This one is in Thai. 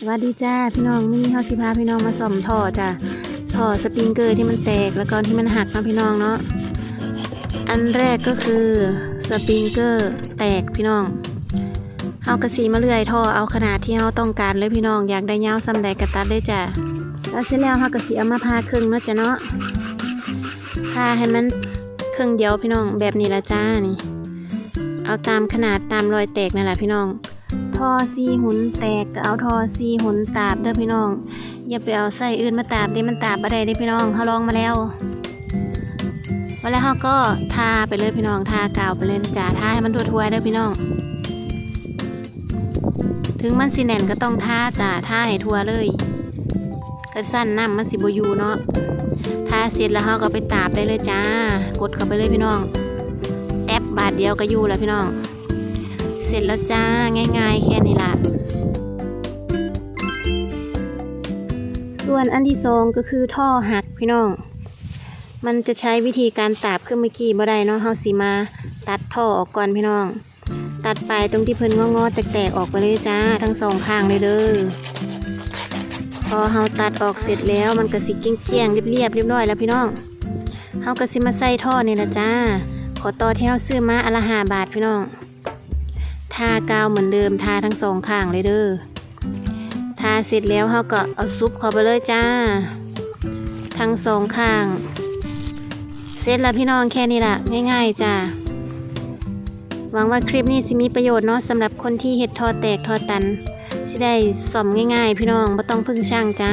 สวัสดีจ้าพี่น้องนี่เฮาสิพาพี่น้องมาส่อมท่อจ้ะท่อสปริงเกอร์ที่มันแตกแล้วก็ที่มันหักนาะพี่น้องเนาะอันแรกก็คือสปริงเกอร์แตกพี่น้องเฮากระสีมาเลื่อยท่อเอาขนาดที่เฮาต้องการเลยพี่น้องอยากได้ยาวซ้ำใดกระตัดได้จ้ะแล้วเสร็จแล้วเฮากระสีเอามาพาครึ่งเนาะจ้ะเนาะพาให้มันครึ่งเดียวพี่น้องแบบนี้ละจ้านี่ เอาตามขนาดตามรอยแตกนั่นแหละพี่น้อง ท่อซีหุนแตกก็เอาท่อซีหุนตาบเด้อพี่น้อง อย่าไปเอาใส่อื่นมาตาบเด้มันตาบบ่ได้เด้พี่น้องเขาลองมาแล้ววันแล้วเขาก็ทาไปเลยพี่น้องทากาวไปเลยจ้าทาให้มันทั่วๆเด้อพี่น้อง ถึงมันสิแน่นก็ต้องทาจ้าทาให้ทั่วเลยกระสั้นน้ำมันสิบอยู่เนาะทาเสร็จแล้วเขาก็ไปตาบได้เลยจ้ากดเข้าไปเลยพี่น้องแอปบาทเดียวก็อยู่แล้วพี่น้อง เสร็จแล้วจ้าง่ายๆ แค่นี้ละส่วนอันที่สองก็คือท่อหักพี่น้อง มันจะใช้วิธีการตาบขึ้นเมื่อกี้บ่ได้เนาะเฮาสิมาตัดท่อออกก่อนพี่น้อง ตัดไปตรงที่เพิ่นงอๆแตกๆออกไปเลยจ้าทั้งสองข้างเลยเด้อพอเฮาตัดออกเสร็จแล้วมันก็สิเกลี้ยงๆเรียบๆเรียบร้อยแล้วพี่น้องเฮาก็สิมาใส่ท่อนี่ละจ้าขอต่อที่เฮาซื้อมาอละหาบาทพี่น้อง ทากาวเหมือนเดิมทาทั้งสองข้างเลยเด้อทาเสร็จแล้วเขาก็เอาซุปเข้าไปเลยจ้า ทั้งสองข้าง เสร็จแล้วพี่น้องแค่นี้ละง่าย ๆจ้าหวังว่าคลิปนี้สิมีประโยชน์เนาะสำหรับคนที่เห็ดทอแตกทอตันสิได้ซ่อมง่ายๆ พี่น้องไม่ต้องพึ่งช่างจ้า